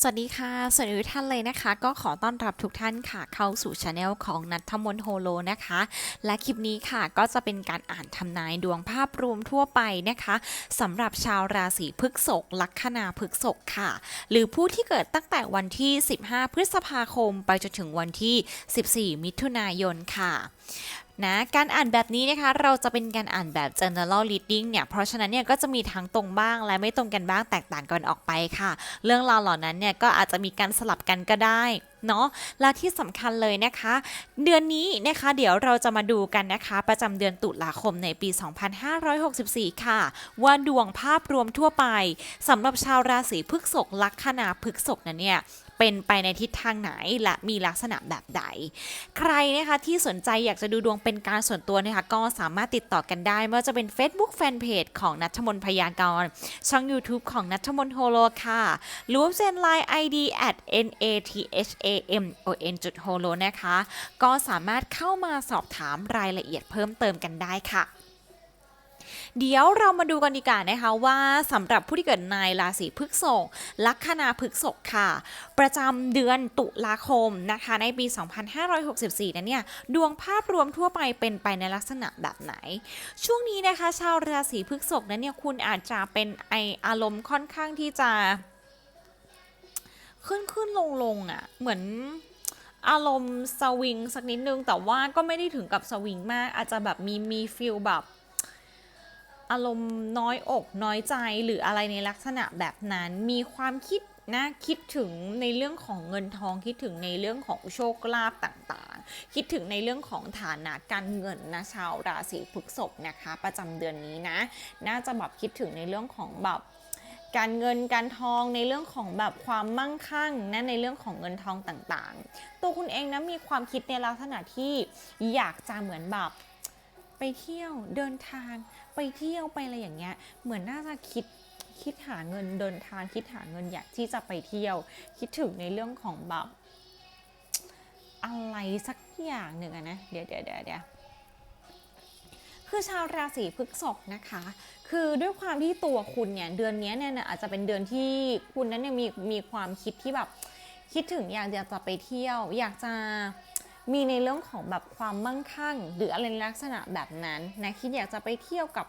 สวัสดีค่ะ สวัสดีทุกท่านเลยนะคะ ก็ขอต้อนรับทุกท่านค่ะ เข้าสู่ช anel ของนัทมนโฮโลนะคะ และคลิปนี้ค่ะก็จะเป็นการอ่านทำนายดวงภาพรวมทั่วไปนะคะสำหรับชาวราศีพฤษภลัคนาพฤษภค่ะ หรือผู้ที่เกิดตั้งแต่วันที่ 15 พฤษภาคม ไปจนถึงวันที่ 14 มิถุนายนค่ะ นะการอ่านแบบนี้นะคะเราจะเป็นการอ่านแบบ general reading เนี่ยเพราะฉะนั้นเนี่ยก็จะมีทั้งตรงบ้างและไม่ตรงกันบ้างแตกต่างกันออกไปค่ะ เรื่องราวเหล่านั้นเนี่ยก็อาจจะมีการสลับกันก็ได้เนาะและที่สำคัญเลยนะคะ เดือนนี้นะคะเดี๋ยวเราจะมาดูกันนะคะ ประจำเดือนตุลาคมในปี 2564 ค่ะ ว่าดวงภาพรวมทั่วไปสำหรับชาวราศีพฤษภลัคนาพฤษภนั้นเนี่ย เป็นไปในทิศทางไหนและมีลักษณะแบบใด ใครนะคะที่สนใจอยากจะดูดวงเป็นการส่วนตัวนะคะก็สามารถติดต่อกันได้ไม่ว่าจะเป็น Facebook Fanpage ของนัทมน์พยากรณ์ช่อง YouTube ของนัทมน์โฮโลค่ะหรือว่าเซนไลน์ ID at n a t h a m o n จุดโฮโลนะคะ ก็สามารถเข้ามาสอบถามรายละเอียดเพิ่มเติมกันได้ค่ะ เดี๋ยวเรามาดูกันดีกว่านะคะว่าสำหรับผู้ที่เกิดในราศีพฤษภลัคนาพฤษภค่ะ ประจำเดือนตุลาคมนะคะ ในปี 2564นั้นเนี่ยดวงภาพรวมทั่วไปเป็นไปในลักษณะแบบไหน ช่วงนี้นะคะ ชาวราศีพฤษภนั้นเนี่ยคุณอาจจะเป็นไออารมณ์ค่อนข้างที่จะ ขึ้นขึ้นลงลงอะ่ะเหมือนอารมณ์สวิงสักนิดนึง แต่ว่าก็ไม่ได้ถึงกับสวิงมาก อาจจะแบบมีมีฟิลแบบ อารมณ์น้อยอกน้อยใจหรืออะไรในลักษณะแบบนั้น มีความคิดนะคิดถึงในเรื่องของเงินทองคิดถึงในเรื่องของโชคลาภต่างๆ คิดถึงในเรื่องของฐานะการเงินนะชาวราศีพฤษภนะคะ ประจำเดือนนี้นะ น่าจะแบบคิดถึงในเรื่องของแบบการเงินการทองในเรื่องของแบบความมั่งคั่งนะในเรื่องของเงินทองต่างๆ ตัวคุณเองนะมีความคิดในลักษณะที่อยากจะเหมือนแบบ ไปเที่ยวเดินทาง ไปเที่ยวไปอะไรอย่างเงี้ย เหมือนน่าจะคิดคิดหาเงินเดินทางคิดหาเงินอยากที่จะไปเที่ยว คิดถึงในเรื่องของแบบอะไรสักอย่างหนึ่งนะ เดี๋ยวเดี๋ยวเดี๋ยวเดี๋ยวคือชาวราศีพฤษภนะคะ คือด้วยความที่ตัวคุณเนี่ยเดือนนี้เนี่ยอาจจะเป็นเดือนที่คุณนั้นเนี่ยมีมีความคิดที่แบบคิดถึงอยากจะไปเที่ยว อยากจะ มีในเรื่องของแบบความมั่งคั่ง หรืออะไรลักษณะแบบนั้นนะคิดอยากจะไปเที่ยวกับ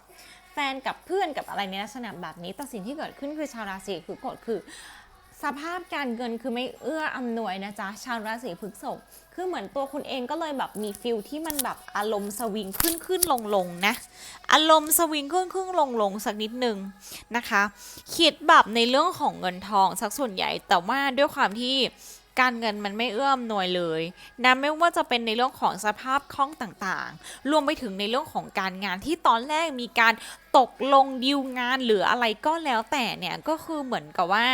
แฟนกับเพื่อนกับอะไรในลักษณะแบบนี้ แต่สิ่งที่เกิดขึ้นคือชาวราศีคือกฎคือ สภาพการเงินคือไม่เอื้ออำนวยนะจ๊ะชาวราศีพฤษภคือเหมือนตัวคุณเองก็เลยแบบมีฟิลที่มันแบบอารมณ์สวิงขึ้นขึ้นลงลงนะอารมณ์สวิงขึ้นขึ้นลงลงสักนิดหนึ่งนะคะ คิดแบบในเรื่องของเงินทองสักส่วนใหญ่แต่ว่าด้วยความที่ การเงินมันไม่เอื้ออำนวยเลยนะไม่ว่าจะเป็นในเรื่องของสภาพคล่องต่างๆ รวมไปถึงในเรื่องของการงานที่ตอนแรกมีการตกลงดีลงานหรืออะไรก็แล้วแต่เนี่ยก็คือเหมือนกับว่า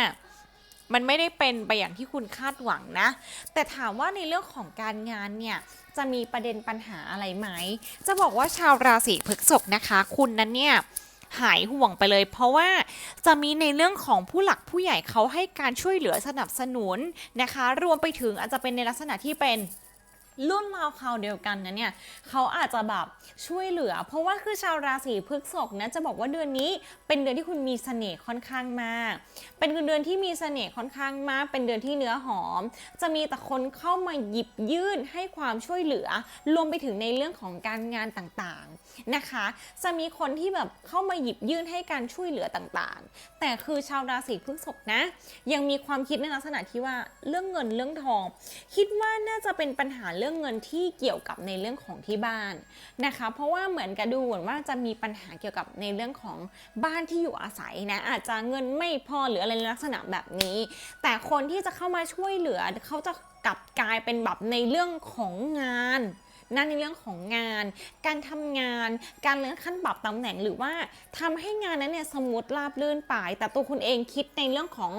มันไม่ได้เป็นไปอย่างที่คุณคาดหวังนะ แต่ถามว่าในเรื่องของการงานเนี่ยจะมีประเด็นปัญหาอะไรไหม จะบอกว่าชาวราศีพฤษภนะคะ คุณนั้นเนี่ย หายห่วงไปเลย เพราะว่าจะมีในเรื่องของผู้หลักผู้ใหญ่เขาให้การช่วยเหลือสนับสนุนนะคะ รวมไปถึงอาจจะเป็นในลักษณะที่เป็น รุ่นราวคราวเดียวกันนะเนี่ยเขาอาจจะแบบช่วยเหลือ เพราะว่าคือชาวราศีพฤษภนะจะบอกว่าเดือนนี้เป็นเดือนที่คุณมีเสน่ห์ค่อนข้างมาก เป็นเดือนที่มีเสน่ห์ค่อนข้างมาก เป็นเดือนที่เนื้อหอม จะมีแต่คนเข้ามาหยิบยื่นให้ความช่วยเหลือรวมไปถึงในเรื่องของการงานต่างๆนะคะ จะมีคนที่แบบเข้ามาหยิบยื่นให้การช่วยเหลือต่างๆ แต่คือชาวราศีพฤษภนะ ยังมีความคิดในลักษณะที่ว่าเรื่องเงินเรื่องทอง คิดว่าน่าจะเป็นปัญหาเรื่องเงินที่เกี่ยวกับในเรื่องของที่บ้านนะคะ เพราะว่าเหมือนกับดูเหมือนว่าจะมีปัญหาเกี่ยวกับในเรื่องของบ้านที่อยู่อาศัยนะอาจจะเงินไม่พอหรืออะไรลักษณะแบบนี้ แต่คนที่จะเข้ามาช่วยเหลือเขาจะกลับกลายเป็นแบบในเรื่องของงานนั่นในเรื่องของงาน การทำงาน การเลื่อนขั้นปรับตำแหน่งหรือว่าทำให้งานนั้นเนี่ยสมูทราบลื่นไป แต่ตัวคุณเองคิดในเรื่องของ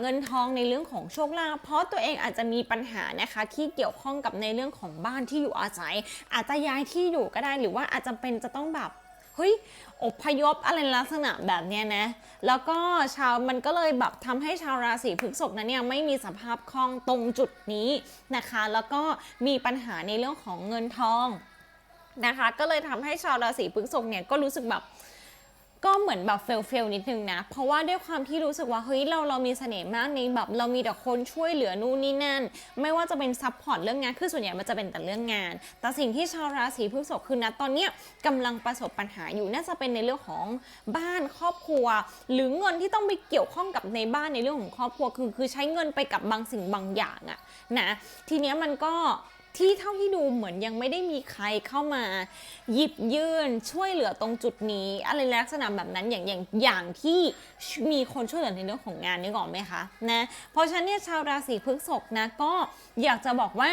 เงินทองในเรื่องของโชคลาภเพราะตัวเองอาจจะมีปัญหานะคะที่เกี่ยวข้องกับในเรื่องของบ้านที่อยู่อาศัย อาจจะย้ายที่อยู่ก็ได้หรือว่าอาจจะเป็นจะต้องแบบเฮ้ยอพยพอะไรลักษณะแบบนี้นะ แล้วก็ชาวมันก็เลยแบบทำให้ชาวราศีพฤษภนั้นเนี่ยไม่มีสภาพคล่องตรงจุดนี้นะคะ แล้วก็มีปัญหาในเรื่องของเงินทองนะคะ ก็เลยทำให้ชาวราศีพฤษภเนี่ยก็รู้สึกแบบ ก็เหมือนแบบเฟลเฟลนิดนึงนะ เพราะว่าด้วยความที่รู้สึกว่าเฮ้ยเราเรามีเสน่ห์มากในแบบเรามีแต่คนช่วยเหลือนู่นนี่นั่น ไม่ว่าจะเป็นซัพพอร์ตเรื่องงาน คือส่วนใหญ่มันจะเป็นแต่เรื่องงาน แต่สิ่งที่ชาวราศีพฤษภคือนะตอนเนี้ยกำลังประสบปัญหาอยู่น่าจะเป็นในเรื่องของบ้านครอบครัว หรือเงินที่ต้องไปเกี่ยวข้องกับในบ้านในเรื่องของครอบครัวคือคือใช้เงินไปกับบางสิ่งบางอย่างอะนะทีเนี้ยมันก็ ที่เท่าที่ดูเหมือนยังไม่ได้มีใครเข้ามา หยิบยื่นช่วยเหลือตรงจุดนี้ อะไรลักษณะแบบนั้นอย่างอย่างอย่างที่มีคนช่วยเหลือในเรื่องของงานนึกออกไหมคะนะเพราะฉะนั้นเนี่ยชาวราศีพฤษภนะก็อยากจะบอกว่า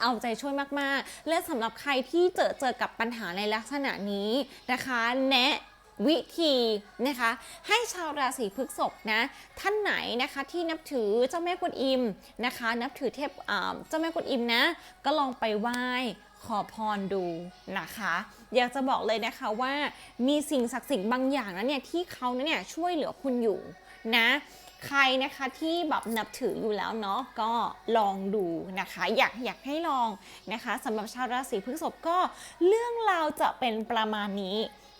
เอาใจช่วยมาก ๆ และสำหรับใครที่เจอเจอกับปัญหาในลักษณะนี้นะคะ แนะ วิธีนะคะ ให้ชาวราศีพฤษภนะท่านไหนนะคะที่นับถือเจ้าแม่กวนอิมนะคะ นับถือเทพเจ้าแม่กวนอิมนะ ก็ลองไปไหว้ขอพรดูนะคะ อยากจะบอกเลยนะคะว่ามีสิ่งศักดิ์สิทธิ์บางอย่างนั้นเนี่ยที่เขาเนี่ยช่วยเหลือคุณอยู่นะใครนะคะที่แบบนับถืออยู่แล้วเนาะก็ลองดูนะคะ อยากอยากให้ลองนะคะสำหรับชาวราศีพฤษภก็เรื่องราวจะเป็นประมาณนี้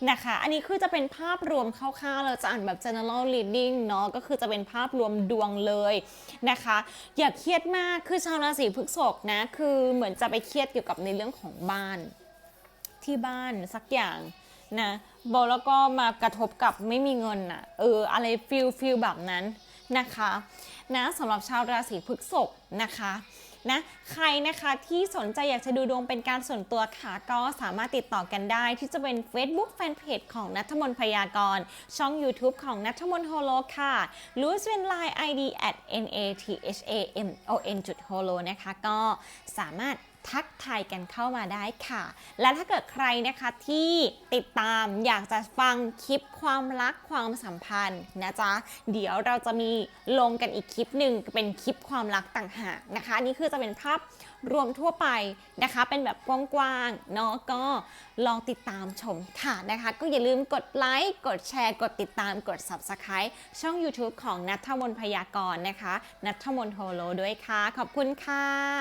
นะคะ อันนี้คือจะเป็นภาพรวมคร่าวๆ เราจะอ่านแบบ general reading เนาะ ก็คือจะเป็นภาพรวมดวงเลยนะคะ อย่าเครียดมาก คือชาวราศีพฤษภนะ คือเหมือนจะไปเครียดเกี่ยวกับในเรื่องของบ้านที่บ้านสักอย่างนะบอกแล้วก็มากระทบกับไม่มีเงินอะ เออ อะไรฟิลฟิลแบบนั้นนะคะ นะสำหรับชาวราศีพฤษภนะคะ นะ ใครนะคะที่สนใจอยากจะดูดวงเป็นการส่วนตัวค่ะก็สามารถติดต่อกันได้ที่จะเป็น Facebook Fanpage ของนัทมนพยากร ช่อง YouTube ของนัทมนโฮโลค่ะหรือเป็น Line ID at n a t h a m o n h o l o นะคะ ก็สามารถ ทักทายกันเข้ามาได้ค่ะ และถ้าเกิดใครนะคะที่ติดตามอยากจะฟังคลิปความรักความสัมพันธ์นะจ๊ะ เดี๋ยวเราจะมีลงกันอีกคลิปหนึ่งเป็นคลิปความรักต่างหากนะคะนี่คือจะเป็นภาพรวมทั่วไปนะคะ เป็นแบบกว้างๆเนาะก็ลองติดตามชมค่ะนะคะ ก็อย่าลืมกดไลค์กดแชร์ กดติดตามกด Subscribe ช่อง YouTube ของนัทมนพยากรณ์นะคะนัทมนโฮโลด้วยค่ะ ขอบคุณค่ะ